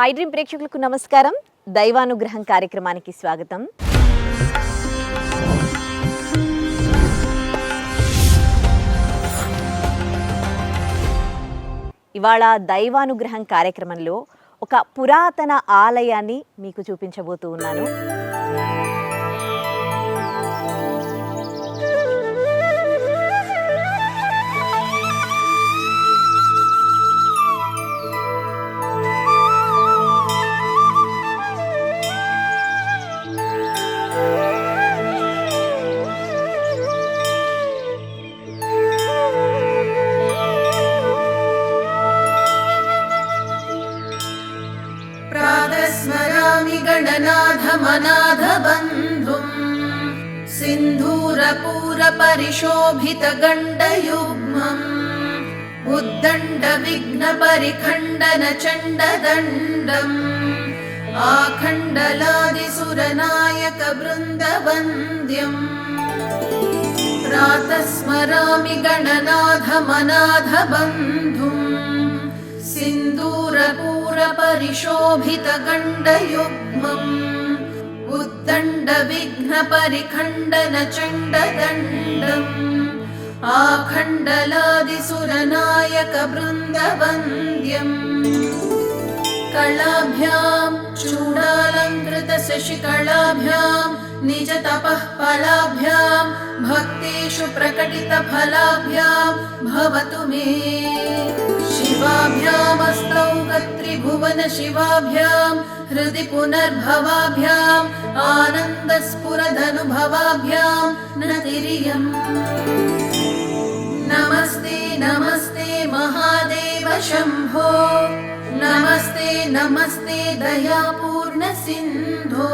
I dream ప్రేక్షకులకు నమస్కారం. దైవానుగ్రహం కార్యక్రమానికి స్వాగతం. ఇవాళ దైవానుగ్రహం కార్యక్రమంలో ఒక పురాతన ఆలయాన్ని మీకు చూపించబోతూ ఉన్నాను. परिशोभितगण्डयुग्मम्। उद्दण्डविघ्नपरिखण्डनचण्डदण्डम्। आखण्डलादिसुरनायकवृन्दवन्द्यम् प्रातः स्मरामि गणनाथमनाथबन्धुम्। सिन्दूरपूरपरिशोभितगण्डयुग्मम्। उद्दण्डविघ्नपरिखण्डनचण्डदण्डम्। आखण्डलादिसुरनायकवृन्दवन्द्यम् कलाभ्यां चूडालङ्कृतशशिकलाभ्यां निजतपः फलाभ्यां भक्तेषु प्रकटितफलाभ्यां भवतु मे। शिवाभ्यामस्तौ गत्रिभुवन शिवाभ्यां हृदि आनन्दस्फुरदनुभवाभ्यां नतिरियम् नमस्ते नमस्ते महादेव शम्भो। नमस्ते नमस्ते दयापूर्ण सिन्धो।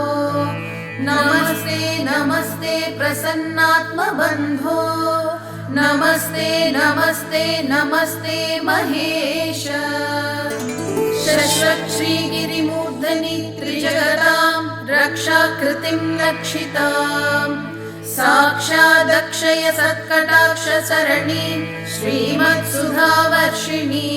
नमस्ते नमस्ते प्रसन्नात्मबन्धो नमस्ते नमस्ते नमस्ते महेश। शश्वक्षीगिरिमूर्धनि त्रिजगतां रक्षाकृतिम् रक्षिताम्। साक्षादक्षय सत्कटाक्षसरणि श्रीमत्सुधावर्षिणी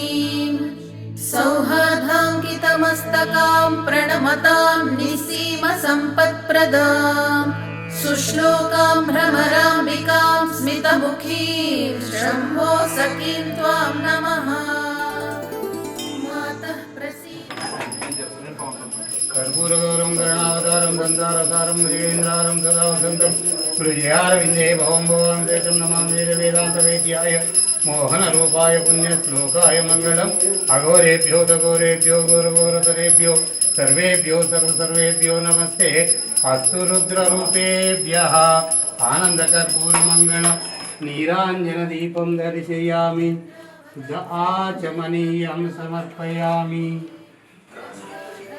सौहार्दाङ्कितमस्तकाम् प्रणमताम् प्रणमतां निसीम सम्पत्प्रदाम् सुश्लोकाम् भ्रमराम्बिकाम् स्मितमुखीम्। शम्भो सखीम् त्वाम् नमः। కర్పూరగౌరం గణావతారం గంధారసారం మృగేంద్రారం సదా వసంతం మృజయారవిందే భవం భవం దేశం నమాందేర వేదాంత వేద్యాయ మోహన రూపాయ పుణ్యశ్లోకాయ మంగళం అఘోరేభ్యో తఘోరేభ్యో ఘోరఘోరతరేభ్యో సర్వేభ్యో సర్వసర్వేభ్యో నమస్తే అస్తు రుద్రరూపేభ్య ఆనందకర్పూరమంగళ నీరాంజన దీపం దర్శయామి శుద్ధ ఆచమనీయం సమర్పయామి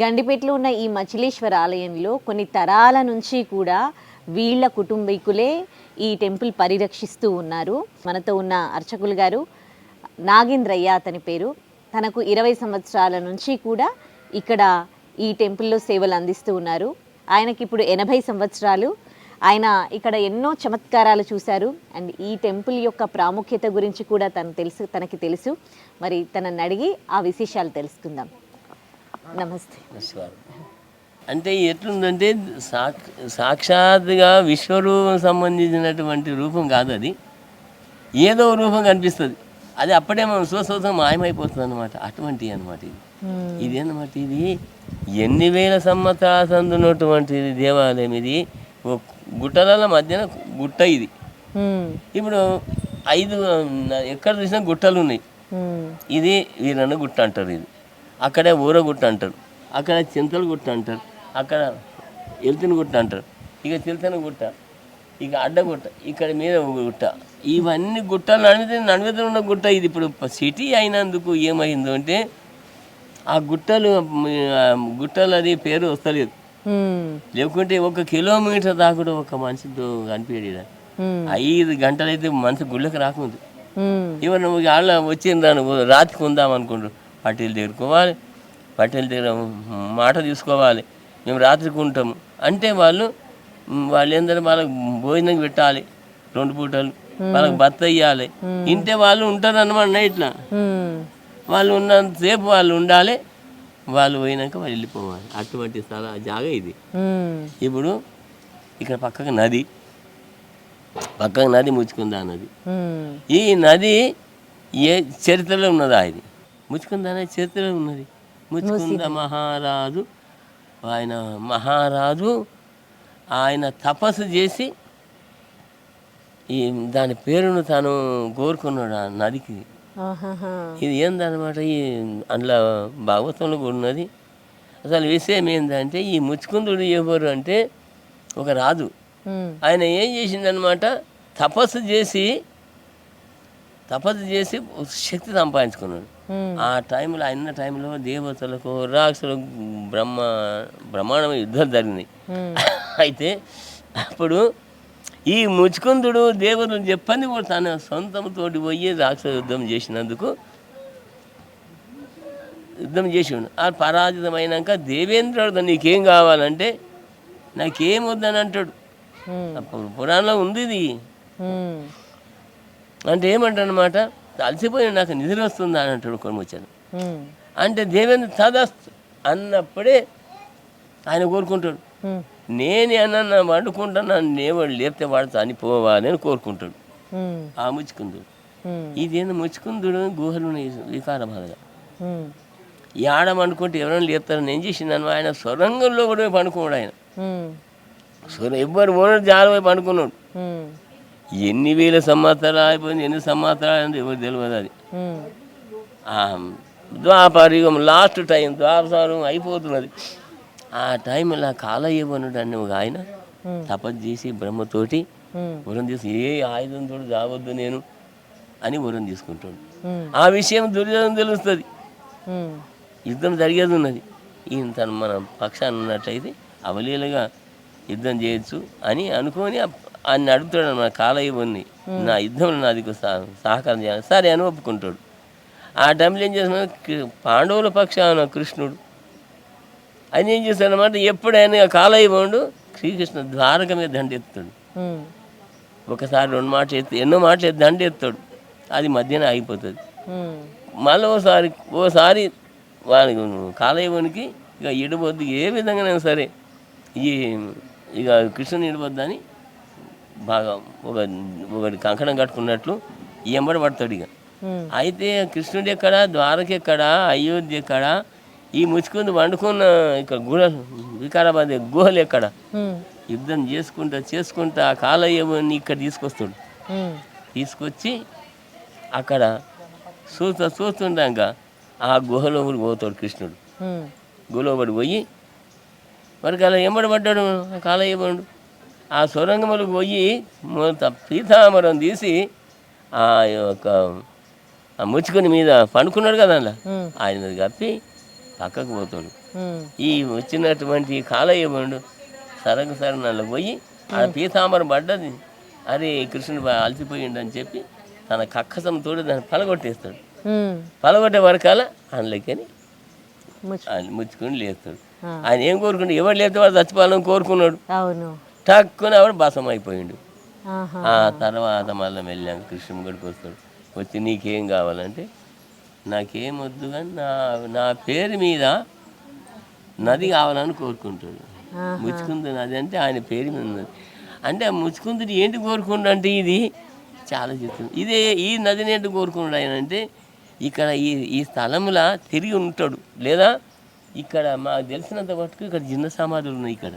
గండిపేటలో ఉన్న ఈ మచిలీశ్వర ఆలయంలో కొన్ని తరాల నుంచి కూడా వీళ్ళ కుటుంబీకులే ఈ టెంపుల్ పరిరక్షిస్తూ ఉన్నారు. మనతో ఉన్న అర్చకులు గారు నాగేంద్రయ్య అతని పేరు. తనకు ఇరవై సంవత్సరాల నుంచి కూడా ఇక్కడ ఈ టెంపుల్లో సేవలు అందిస్తూ ఉన్నారు. ఆయనకి ఇప్పుడు ఎనభై సంవత్సరాలు. ఆయన ఇక్కడ ఎన్నో చమత్కారాలు చూశారు. అండ్ ఈ టెంపుల్ యొక్క ప్రాముఖ్యత గురించి కూడా తను తెలుసు తనకి తెలుసు. మరి తనని అడిగి ఆ విశేషాలు తెలుసుకుందాం. నమస్తే. అంటే ఎట్లుందంటే సాక్ సాక్షాత్తుగా విశ్వరూపం సంబంధించినటువంటి రూపం కాదు అది. ఏదో రూపం కనిపిస్తుంది. అది అప్పుడే మనం స్వస్వతం మాయమైపోతుంది అనమాట అటువంటి అనమాట ఇది. ఇదేనమాట ఇది. ఎన్ని వేల సంవత్సరాల సందున్నటువంటి దేవాలయం ఇది. గుట్టల మధ్యన గుట్ట ఇది. ఇప్పుడు ఐదు ఎక్కడ చూసినా గుట్టలు ఉన్నాయి ఇది వీరన్న గుట్ట అంటారు ఇది. అక్కడే ఊరగుట్ట అంటారు. అక్కడ చింతల గుట్ట అంటారు. అక్కడ ఎల్తిన గుట్ట అంటారు. ఇక చిల్తన గుట్ట ఇక అడ్డగుట్ట ఇక్కడ మీద ఒక గుట్ట. ఇవన్నీ గుట్టలు నడిమితే నడిమితే ఉన్న గుట్ట ఇది. ఇప్పుడు సిటీ అయినందుకు ఏమైందో అంటే ఆ గుట్టలు గుట్టలు అది పేరు వస్తలేదు. లేకుంటే ఒక కిలోమీటర్ దాకా కూడా ఒక మనిషితో ఈడ. ఉమ్, ఐదు గంటలైతే మనిషి గుళ్ళకి రాకముందు. ఉమ్, ఇవన్న వాళ్ళ వచ్చిండ్రాను రాత్రికి ఉందాం అనుకుంటారు. పట్టేలు దగ్గరుకోవాలి పట్టేల దగ్గర మాట తీసుకోవాలి. మేము రాత్రికి ఉంటాము. అంటే వాళ్ళు వాళ్ళు ఏంటంటే వాళ్ళకి భోజనం పెట్టాలి. రెండు పూటలు వాళ్ళకి బత్త ఇవ్వాలి ఇంటే వాళ్ళు ఉంటారు అనమాట ఇట్లా వాళ్ళు ఉన్నంతసేపు వాళ్ళు ఉండాలి. వాళ్ళు పోయినాక వాళ్ళు వెళ్ళిపోవాలి. అటువంటి స్థల జాగా ఇది. ఇప్పుడు ఇక్కడ పక్కకు నది. పక్కకు నది ముచ్చుకుందా నది? ఈ నది ఏ చరిత్రలో ఉన్నదా ఇది? ముచ్చుకుంద అనే చరిత్రలో ఉన్నది. ముచ్చుకుంద మహారాజు ఆయన మహారాజు ఆయన తపస్సు చేసి ఈ దాని పేరును తాను కోరుకున్నాడు ఆ నదికి. ఇది ఏందన్నమాట? ఈ అందులో భాగవతంలో కూడా ఉన్నది. అసలు విషయం ఏంటంటే ఈ ముచ్చుకుందుడు ఎవరు అంటే ఒక రాజు. ఆయన ఏం చేసిందనమాట తపస్సు చేసి తపస్సు చేసి శక్తి సంపాదించుకున్నాడు. ఆ టైంలో ఆయన టైంలో దేవతలకు రాక్షసులకు బ్రహ్మ బ్రహ్మాండమైన యుద్ధాలు జరిగినాయి. అయితే అప్పుడు ఈ ముచ్చుకుందుడు దేవతలు చెప్పని కూడా తన సొంతంతోటి పోయి రాక్షస యుద్ధం చేసినందుకు యుద్ధం చేసిండు ఆ పరాజితమైనాక దేవేంద్రుడు నీకేం కావాలంటే నాకేం వద్దని అంటాడు. పురాణంలో ఉంది ఇది. అంటే ఏమంటాడనమాట అలసిపోయి నాకు నిద్ర వస్తుందా? అని అంటాడు కొన్ని వచ్చాను ఉమ్, అంటే దేవేంద్ర తదస్తు అన్నప్పుడే ఆయన కోరుకుంటాడు. నేను అన్న వండుకుంటున్నా నేవాడు లేపితే వాడు చనిపోవాలి అని కోరుకుంటాడు. ఆ ముచ్చుకుందుడు. ఇదేందో ముచ్చుకుందుడు? గుహలు వికార బాధగా. ఈ ఆడ పండుకుంటే ఎవరైనా లేపుతారని ఏం చేసిందను ఆయన సొరంగంలో కూడా పోయి పండుకున్నాడు ఆయన. సొర ఎవ్వరు ఓనర్ జాలపోయి పండుకున్నాడు. ఉమ్, ఎన్ని వేల సంవత్సరాలు అయిపోయింది ఎన్ని సంవత్సరాలు అయింది ఎవరు తెలియదు అది. ద్వాపరయుగం లాస్ట్ టైం ద్వాపరం అయిపోతున్నది. ఆ టైంలో కాలయ్యవనుడు అనే ఒక ఆయన తపస్సు చేసి బ్రహ్మతోటి వరం తీసి ఏ ఆయుధంతో రావద్దు నేను అని వరం తీసుకుంటాడు. ఆ విషయం దుర్యోధన తెలుస్తుంది. యుద్ధం జరిగేది ఉన్నది. ఈయన తను మన పక్షాన్ని ఉన్నట్లయితే అవలీలగా యుద్ధం చేయొచ్చు అని అనుకొని ఆయన అడుగుతాడు మన కాలయ్యవన్ని నా యుద్ధంలో నాది సహ- సహకారం చేయాలి. సరే అని ఒప్పుకుంటాడు. ఆ టైంలో ఏం చేస్తున్నాడు? పాండవుల పక్షాన కృష్ణుడు ఆయన ఏం చేస్తాడనమాట ఎప్పుడైనా కాలయ్యవుండు శ్రీకృష్ణ ద్వారక మీద దండ ఎత్తుతాడు ఉమ్, ఒకసారి రెండు మాటలు ఎత్తి ఎన్నో మాటలు ఎత్తి దండ ఎత్తాడు అది మధ్యన ఆగిపోతుంది. మళ్ళీ ఓసారి ఓసారి వానికి కాలయవునికి ఇక ఇడబొద్దు ఏ విధంగానైనా సరే ఈ ఇక కృష్ణుని ఇడబొద్దని బాగా ఒక ఒకటి కంకణం కట్టుకున్నట్లు ఎంబడి పడతాడు ఇక. అయితే కృష్ణుడు ఎక్కడ? ద్వారక ఎక్కడ? అయోధ్య ఎక్కడ? ఈ ముచ్చుకుంది వండుకున్న ఇక్కడ గుహ వికారాబాద్ గుహలు ఎక్కడ? యుద్ధం చేసుకుంటా చేసుకుంటా ఆ కాలయ్యవుని ఇక్కడ తీసుకొస్తాడు. తీసుకొచ్చి అక్కడ చూస్తా చూస్తుండగా ఆ గుహలో కూడా పోతాడు కృష్ణుడు. గుహలో పడి పోయి మరి అలా ఎంబడి పడ్డాడు కాలయ్యబడు ఆ సొరంగములకు పోయి మొత్తం పీతామరం తీసి ఆ యొక్క ఆ ముచ్చుకొని మీద పండుకున్నాడు కదా అందులో ఆయన మీద కప్పి పక్కకు పోతాడు ఉమ్, ఈ వచ్చినటువంటి కాలయ్యబండు సరగ సరనలో పోయి ఆ పీతాంబరం పడ్డది. అరే కృష్ణుడు అలసిపోయిండు అని చెప్పి తన కక్కసంతో దాన్ని పలగొట్టేస్తాడు. పలగొట్టే వరకాల అందులోకని ముచ్చుకొని లేస్తాడు. ఆయన ఏం కోరుకుండు? ఎవరు లేపితే వాడు చచ్చిపోవాలని కోరుకున్నాడు. టక్కున ఆవిడ భసం అయిపోయిండు ఆ తర్వాత మళ్ళీ వెళ్ళాక కృష్ణుడి గడికి వస్తాడు వచ్చి నీకేం కావాలంటే నాకేం వద్దు కానీ నా నా పేరు మీద నది కావాలని కోరుకుంటాడు. ముచ్చుకుంది నది అంటే ఆయన పేరు మీద ఉన్నది అంటే ఆ ముచ్చుకుందుడు ఏంటి కోరుకుండు అంటే ఇది? చాలా చెప్తుంది ఇదే ఈ నదిని ఏంటి కోరుకున్నాడు ఆయన అంటే ఇక్కడ ఈ ఈ స్థలంలో తిరిగి ఉంటాడు. లేదా ఇక్కడ మాకు తెలిసినంత మటుకు ఇక్కడ జిన్న సమాధులు ఉన్నాయి ఇక్కడ.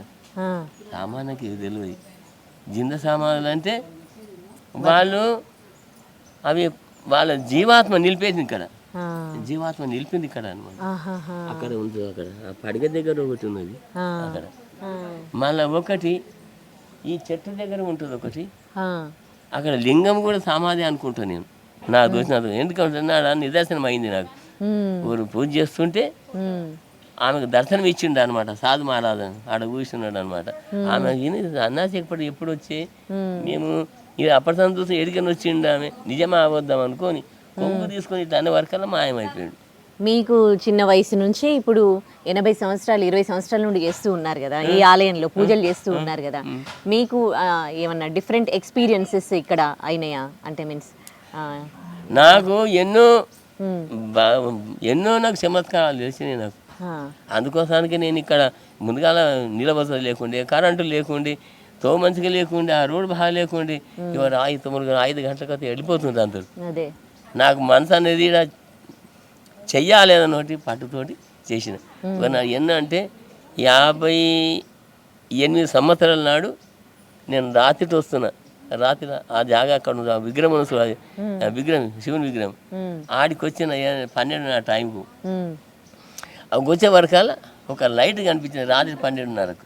సామాన్యకి తెలియదు జింద సామాన్లు అంటే వాళ్ళు అవి వాళ్ళ జీవాత్మ నిలిపేసింది ఇక్కడ. జీవాత్మ నిలిపింది ఇక్కడ అనమాట. అక్కడ ఉంది అక్కడ. పడగ దగ్గర ఒకటి ఉన్నది. అక్కడ. మళ్ళీ ఒకటి ఈ చెట్టు దగ్గర ఉంటుంది ఒకటి. అక్కడ లింగం కూడా సమాధి అనుకుంటాను నేను. నాకు దోచిన ఎందుకంటే నా నిదర్శనం అయింది నాకు. ఊరు పూజ చేస్తుంటే ఆమెకు దర్శనం ఇచ్చిండు అనమాట సాధు మహారాజు ఆడ కూర్చున్నాడు అనమాట ఆమె ఈయన అన్నాసి ఎప్పుడు ఎప్పుడు వచ్చి. మేము. ఇది అప్పటిదాన్ని చూసి ఎడికని వచ్చిండు ఆమె. నిజమా అవద్దాం అనుకొని కొంగు తీసుకొని అనే వరకల్లా మాయమైపోయాడు. మీకు చిన్న వయసు నుంచి ఇప్పుడు ఎనభై సంవత్సరాలు ఇరవై సంవత్సరాల నుండి చేస్తూ ఉన్నారు కదా ఈ ఆలయంలో పూజలు చేస్తూ ఉన్నారు కదా. మీకు ఏమన్నా డిఫరెంట్ ఎక్స్పీరియన్సెస్ ఇక్కడ అయినాయా? అంటే మీన్స్ నాకు ఎన్నో ఎన్నో నాకు చమత్కారాలు తెలిసినాయి నాకు. అందుకోసానికి నేను ఇక్కడ ముందుగాల నిలబస లేకుండే కరెంటు లేకుండే తో మంచిగా లేకుండే ఆ రోడ్డు బాగా లేకుండే ఇవాళ ఐదు తొమ్మిది ఐదు గంటలకైతే వెళ్ళిపోతుంది అందరు. అదే. నాకు మనసు అనేది చెయ్యాలేదన్నోటి పట్టుతోటి చేసిన. ఎన్న అంటే యాభై ఎనిమిది సంవత్సరాల నాడు నేను రాత్రితో వస్తున్నా. రాత్రి ఆ జాగా అక్కడ ఉంది, ఆ విగ్రహం విగ్రహం శివుని విగ్రహం. ఆడికి వచ్చిన పన్నెండు నా టైంకు. అవి వచ్చే వరకాల ఒక లైట్ కనిపించింది రాత్రి పన్నెండున్నరకు.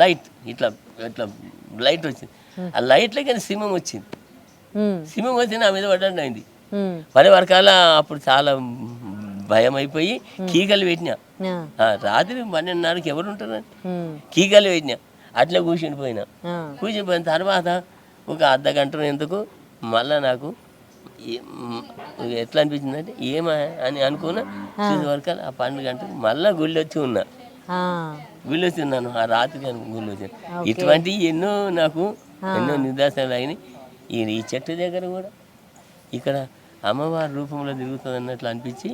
లైట్ ఇట్లా ఇట్లా లైట్ వచ్చింది. ఆ లైట్లో కానీ సింహం వచ్చింది. సింహం వచ్చి నా మీద పడ్డండి అయింది. పది వరకాల అప్పుడు చాలా భయం అయిపోయి కీగలు పెట్టినా రాత్రి పన్నెండున్నరకి ఎవరు ఉంటారు ఉమ్, కీగలు పెట్టినా అట్లా కూర్చుని పోయినా. ఆ, కూర్చుని తర్వాత ఒక అర్ధ గంట ఎందుకు మళ్ళా నాకు ఎట్లా అనిపించింది అంటే ఏమా అని అనుకున్నా. చూసే వరకు ఆ పన్నెండు గంటలకు మళ్ళా గుళ్ళి వచ్చి ఉన్నా. గుళ్ళి వచ్చి ఉన్నాను. ఆ రాత్రి గుళ్ళి వచ్చి ఇటువంటి ఎన్నో నాకు ఎన్నో నిదర్శనాలు అయినాయి. ఈ చెట్టు దగ్గర కూడా. ఇక్కడ అమ్మవారి రూపంలో తిరుగుతుంది అన్నట్లు అనిపించి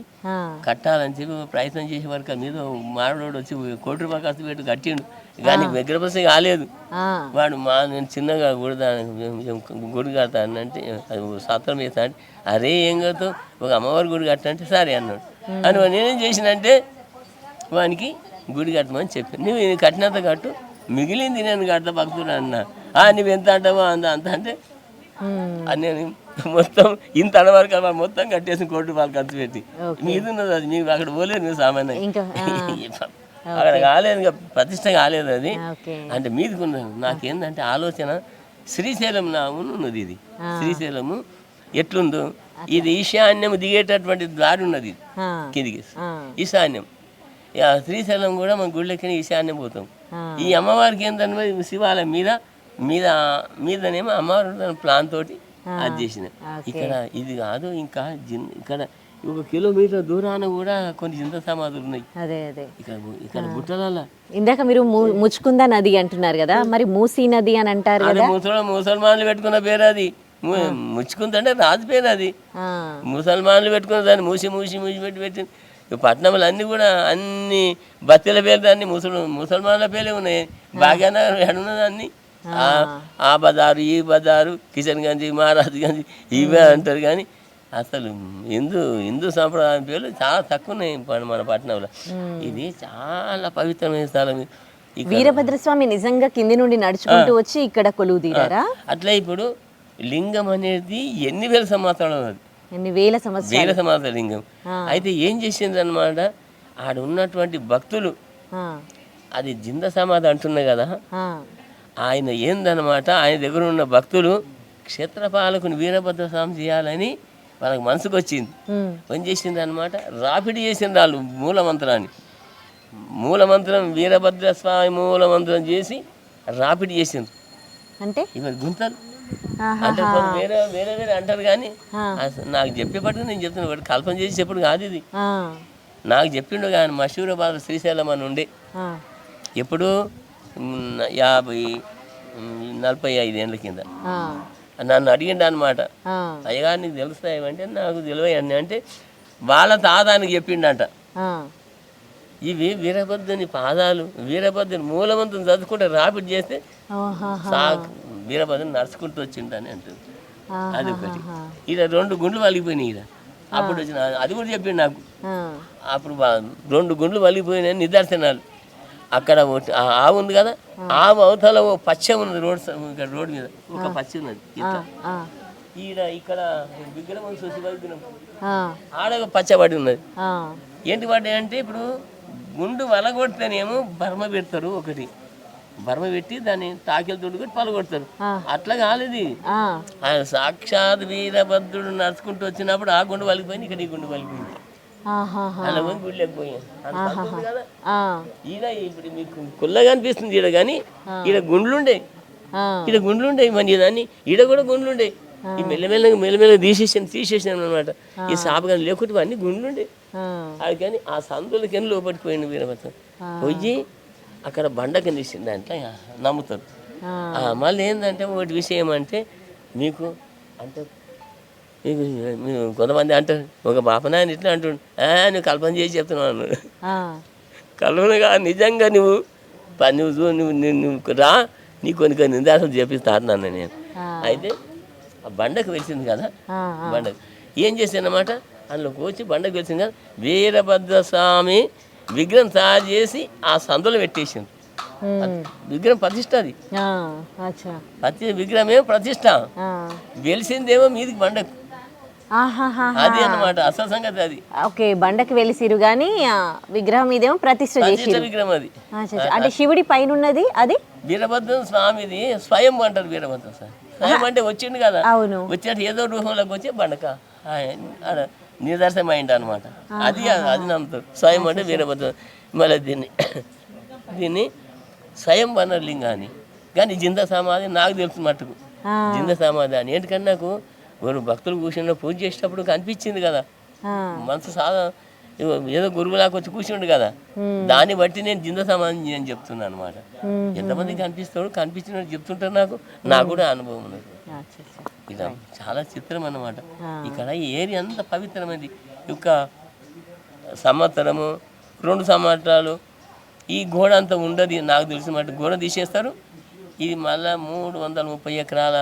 కట్టాలని చెప్పి ప్రయత్నం చేసే వరకు మీద మాడోడు వచ్చి కోటి రూపాయలు ఖర్చు పెట్టి కట్టిండు. కానీ విగ్రహప్రసం కాలేదు. వాడు మా నేను చిన్నగా గుడిదా గుడి కడతాను అంటే సత్రం వేస్తా అంటే అరే ఏం కడతావు? ఒక అమ్మవారి గుడి కట్టంటే సరే అన్నాడు. అని వాడు నేనేం చేసినంటే వానికి గుడి కట్టమని చెప్పాను నువ్వు కట్టినంత కట్టు మిగిలింది నేను కడతా భక్తుడు అన్నా. "ఆ, నువ్వు ఎంత అంటావో అంత అంత అంటే నేను మొత్తం ఇంత వరకు అలా మొత్తం కట్టేసి కోటి రూపాయలు ఖర్చు పెట్టి. మీది ఉన్నది అది మీకు అక్కడ పోలేదు మీరు సామాన్యంగా. ఆ, అక్కడ కాలేదు ప్రతిష్ట కాలేదు అది. అంటే మీదికి ఉన్నది నాకేందంటే ఆలోచన శ్రీశైలం నా ఉన్నది ఇది. శ్రీశైలము ఎట్లుందో? ఇది ఈశాన్యం దిగేటటువంటి దారి ఉన్నది. కిందికి. ఈశాన్యం. ఇక శ్రీశైలం కూడా మన గుళ్ళకి ఈశాన్యం పోతాం. ఈ అమ్మవారికి ఏంటంటే శివాలయం మీద మీద మీదనేమో అమ్మవారు ప్లాన్ తోటి. అది చేసిన ఇక్కడ ఇది కాదు ఇంకా జిన్ ఇక్కడ ఒక కిలోమీటర్ దూరాన కూడా కొన్ని జింత సమాధులు ఉన్నాయి. అదే అదే. ఇక్కడ ఇక్కడ గుట్టలలో ఇందాక మీరు ముచ్చుకుందా నది అంటున్నారు కదా మరి మూసీ నది అని అంటారు కదా. ముసల్మాన్లు పెట్టుకున్న పేరు అది. ముచ్చుకుందంటే రాజు పేరు అది. ముసల్మాన్లు పెట్టుకున్న దాన్ని మూసి మూసి మూసి పెట్టి పెట్టి ఈ పట్టణంలో అన్ని కూడా అన్ని బత్తీల పేర్లు అన్ని ముసలు ముసల్మాన్ల పేర్లే ఉన్నాయి. బాగానే ఎడున్నది అన్ని ఆ- ఆ బజారు ఈ బజారు కిషన్ గంజి మహారాజ్ గంజి ఇవే అంటారు కానీ అసలు హిందూ హిందూ సాంప్రదాయం పేర్లు చాలా తక్కువ ఉన్నాయి మన- పట్టణంలో. ఇది చాలా పవిత్రమైన స్థలం. వీరభద్రస్వామి నిజంగా కింది నుండి నడుచుకుంటూ వచ్చి ఇక్కడ కొలువు తీరారా? అట్లా ఇప్పుడు లింగం అనేది ఎన్ని వేల సంవత్సరాలు ఉన్నది? ఎన్ని వేల సంవత్సరాలు? వేల సంవత్సరాల లింగం. అయితే ఏం చేసింది అనమాట ఆడ ఉన్నటువంటి భక్తులు అది జింద సమాధి అంటున్నా కదా. ఆయన ఏందనమాట ఆయన దగ్గర ఉన్న భక్తులు క్షేత్రపాలకుని వీరభద్ర స్వామి చేయాలని వాళ్ళకి మనసుకు వచ్చింది ఉమ్, పని చేసింది అనమాట రాపిడి చేసింది వాళ్ళు మూలమంత్రాన్ని. మూలమంత్రం వీరభద్ర స్వామి మూలమంత్రం చేసి రాపిడి చేసింది అంటే? ఇవి గుంతలు. అంటే వేరే వేరే వేరే అంటారు కానీ నాకు చెప్పేపట్టుకు నేను చెప్తున్నా వాడు కల్పన చేసి చెప్పుడు కాదు ఇది. నాకు చెప్పిండు కానీ మషూరాబాద్ శ్రీశైలం అని ఉండే. ఎప్పుడు యాభై నలభై ఐదేళ్ళ కింద. ఆ, నన్ను అడిగిండు అనమాట ఆ, అయ్యగా నీకు తెలుస్తాయంటే నాకు తెలియని అంటే వాళ్ళ తాదానికి చెప్పిండంట. ఇవి వీరభద్రుని పాదాలు వీరభద్రుని మూలమంతం చదువుకుంటే రాపిడ్ చేస్తే వీరభద్రుని నడుచుకుంటూ వచ్చిండని అంటుంది. అది ఒకటి. ఇలా రెండు గుండ్లు వలిగిపోయినాయి ఇలా అప్పుడు వచ్చిన అది కూడా చెప్పిండు నాకు. అప్పుడు రెండు గుండ్లు వలిగిపోయినాయి నిదర్శనాలు. అక్కడ ఆవు ఉంది కదా? ఆవు అవతల ఓ పచ్చ ఉన్నది రోడ్ రోడ్ మీద. ఒక పచ్చ ఉన్నది ఇట్లా ఈడ ఇక్కడ విగ్రహం శివ విగ్రహం. ఆడ పచ్చబడి ఉన్నది. ఏంటి పడ్డాయి అంటే ఇప్పుడు గుండు వలగొడితేనేమో బర్మ పెడతారు ఒకటి. బర్మ పెట్టి దాన్ని తాకిలు తుడుకొని పలగొడతారు. అట్లా కాలేదు ఆయన సాక్షాత్ వీరభద్రుడు నడుచుకుంటూ వచ్చినప్పుడు ఆ గుండు వలిగిపోయింది ఇక్కడ ఈ గుండు వలిగిపోయింది. పోయి గుళ్ళకి పోయాం. కదా. ఈడ ఇప్పుడు మీకు కుల్లగా అనిపిస్తుంది ఈడ కానీ ఈడ గుండ్లుండే. ఈడ గుండ్లుండే మన దాన్ని. ఈడ కూడా గుండ్లుండే. ఈ మెల్లమెల్లగా మెల్లమెల్లగా తీసేసాను తీసేసాను అనమాట ఈ సాపు కానీ లేకుంటే అన్ని గుండ్లుండే. అది కానీ ఆ సందులకి వెళ్ళి లోపలికి పోయింది వీరభద్రం. పోయి అక్కడ బండ కనిపిస్తుంది దాంట్లో నమ్ముతారు. మళ్ళీ ఏంటంటే ఒకటి విషయం అంటే మీకు అంటే కొంతమంది అంటారు ఒక బాపనాయన ఇట్లా అంటుండు. "ఆ, నువ్వు కల్పన చేసి ఆ, కల్పనగా నిజంగా నువ్వు నువ్వు చూ- నువ్వు నువ్వు- రా నీ కొన్ని కొన్ని నిందాసలు చేపిస్తా అన్నాను నేను. అయితే ఆ బండకు వెలిసింది కదా బండకు. ఏం చేశానమాట అందులో కూర్చి బండకు వెలిసింది కదా వీరభద్ర స్వామి విగ్రహం తయారు చేసి ఆ సందులో పెట్టేసింది. విగ్రహం ప్రతిష్ట అది. ప్రతి విగ్రహమేమో ప్రతిష్ట. వెలిసిందేమో మీదికి బండకు. అది అన్నమాట అసలు సంగతి అది. ఓకే బండకి వెలిసిరు ఆ, విగ్రహం ఇదేమో ప్రతిష్ట చేసిరు. విగ్రహం అది. అంటే శివుడి పైన ఉన్నది అది? వీరభద్రం స్వామిది స్వయం అంటారు వీరభద్రం స్వామి స్వయం అంటే వచ్చిండు కదా. అవును. వచ్చినట్టు ఏదో రూపంలోకి వచ్చి బండక. నిదర్శనమైంది అనమాట అది అది నమ్ముతారు స్వయం అంటే వీరభద్రం మళ్ళీ దీన్ని దీన్ని స్వయం లింగాన్ని కానీ జింద సమాధి నాకు తెలుసు మట్టుకు. జింద సమాధి అని. ఎందుకంటే నాకు ఎవరు భక్తులు కూర్చున్న పూజ చేసేటప్పుడు కనిపించింది కదా. మనసు ఇగో ఏదో గురువులాగా వచ్చి కూర్చుండు కదా. దాన్ని బట్టి నేను జింద సమాధి అని చెప్తున్నాను అనమాట ఎంతమంది కనిపిస్తాడు కనిపించినట్టు చెప్తుంటారు నాకు. నాకు కూడా అనుభవం ఉన్నది. ఇలా చాలా చిత్రం అన్నమాట. ఇక్కడ ఈ ఏరియా అంత పవిత్రమైనది యొక్క సంవత్సరము రెండు సంవత్సరాలు ఈ గోడ అంతా ఉండదు. నాకు తెలిసిన మాట గోడ తీసేస్తారు. ఇది మళ్ళా మూడు వందల ముప్పై ఎకరాల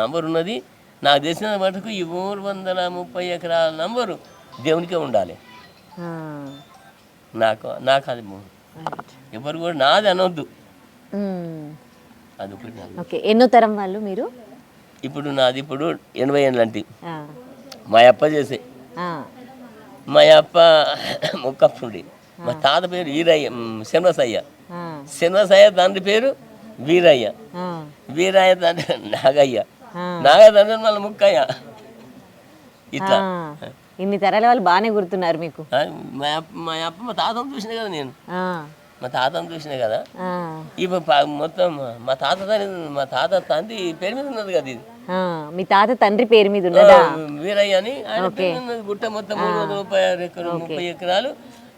నంబర్ ఉన్నది. నాకు తెలిసిన మటుకు ఈ మూడు వందల ముప్పై ఎకరాల నంబరు దేవునికే ఉండాలి. నాకు నాకు అది ఎవరు కూడా నాది అనొద్దు. అది. ఓకే ఎన్నో తరం వాళ్ళు మీరు? ఇప్పుడు నాది ఇప్పుడు ఎనభై ఏళ్ళు అంటే. ఆ, మా అప్ప చేసే. మా అప్ప ముక్కప్పుడి. మా తాత పేరు వీరయ్య శనవసయ్య. శనవసయ్య తండ్రి పేరు వీరయ్య. వీరయ్య తండ్రి నాగయ్య. తండ్రి మళ్ళీ ముక్కయ్య. ఇట్లా. ఇన్ని తరాల వాళ్ళు బాగానే గుర్తున్నారు మీకు. మా అప్ప మా తాతను చూసిన కదా నేను. మా తాతను చూసిన కదా. ఇప్పుడు మొత్తం మా తాత తండ్రి మా తాత తండ్రి పేరు మీద ఉన్నది కదా ఇది. మీ తాత తండ్రి పేరు మీద ఉన్నదా? వీరయ్య అని ఆయన పేరు గుట్ట మొత్తం మూడు వందల ముప్పై ఎకరాలు.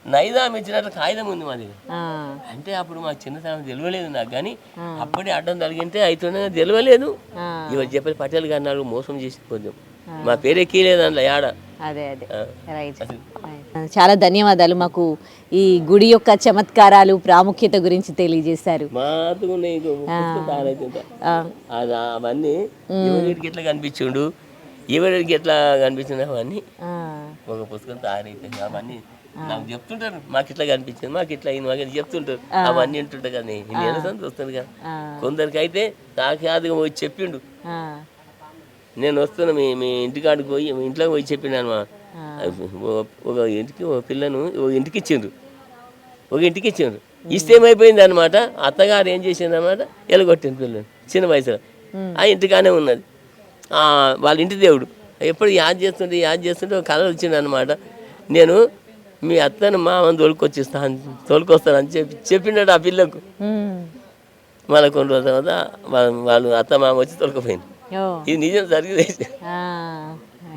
నైదాం ఇచ్చినట్లు కాగితం ఉంది మాది. అంటే అప్పుడు మాకు చిన్నతనం తెలియలేదు నాకు కానీ అప్పుడే అడ్డం తగిలింటే అవుతుండగా తెలియలేదు. ఇవాళ చెప్పి పటేల్ గారు నాకు మోసం చేసి పోదాం మా పేరు ఎక్కలేదు అందులో యాడ? అదే అదే. రైట్. చాలా ధన్యవాదాలు మాకు ఈ గుడి యొక్క చమత్కారాలు ప్రాముఖ్యత గురించి తెలియజేశారు. అవన్నీ ఎవరికి ఎట్లా కనిపించిండు? ఎవరికి ఎట్లా కనిపించింది అవన్నీ? ఒక పుస్తకం తయారైతుంది అవన్నీ నాకు చెప్తుంటారు. మాకు ఇట్లా కనిపించింది మాకు ఇట్లా అయింది మాకు చెప్తుంటారు. అవన్నీ వింటుంటారు కదా నేను చూస్తాను కదా కొందరికి అయితే సాక్షాత్గా పోయి చెప్పిండు. నేను వస్తున్నా మీ మీ ఇంటికాడికి పోయి మీ ఇంట్లోకి పోయి చెప్పినాను మా ఒక ఇంటికి ఒక పిల్లను ఒక ఇంటికి ఇచ్చిండ్రు ఒక ఇంటికి ఇచ్చిండ్రు ఇస్తే ఏమైపోయింది అనమాట అత్తగారు ఏం చేసింది అనమాట ఎలగొట్టింది పిల్లని చిన్న వయసులో. ఆ ఇంటికానే ఉన్నది. ఆ, వాళ్ళ ఇంటి దేవుడు. ఎప్పుడు యాద్ చేస్తుంటే యాద్ చేస్తుంటే ఒక కళ వచ్చింది అనమాట నేను మీ అత్తను మామని తోలుకొచ్చిస్తాను తోలుకొస్తాను అని చెప్పి చెప్పిండడు ఆ పిల్లకు మళ్ళీ కొన్ని రోజుల తర్వాత వాళ్ళ- వాళ్ళు అత్త మామ వచ్చి తొలకపోయింది ఓ, ఇది నిజం జరిగింది ఆ,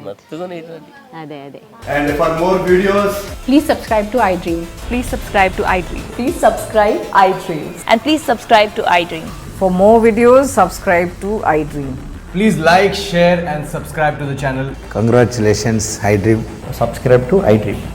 మత్తుగా ఇటువంటి అదే అదే And for more videos, Please subscribe to iDream. Please subscribe to iDream. Please subscribe iDream. And please subscribe to iDream. For more videos, subscribe to iDream. please like, share, and subscribe to the channel. Congratulations, iDream. Subscribe to iDream. Subscribe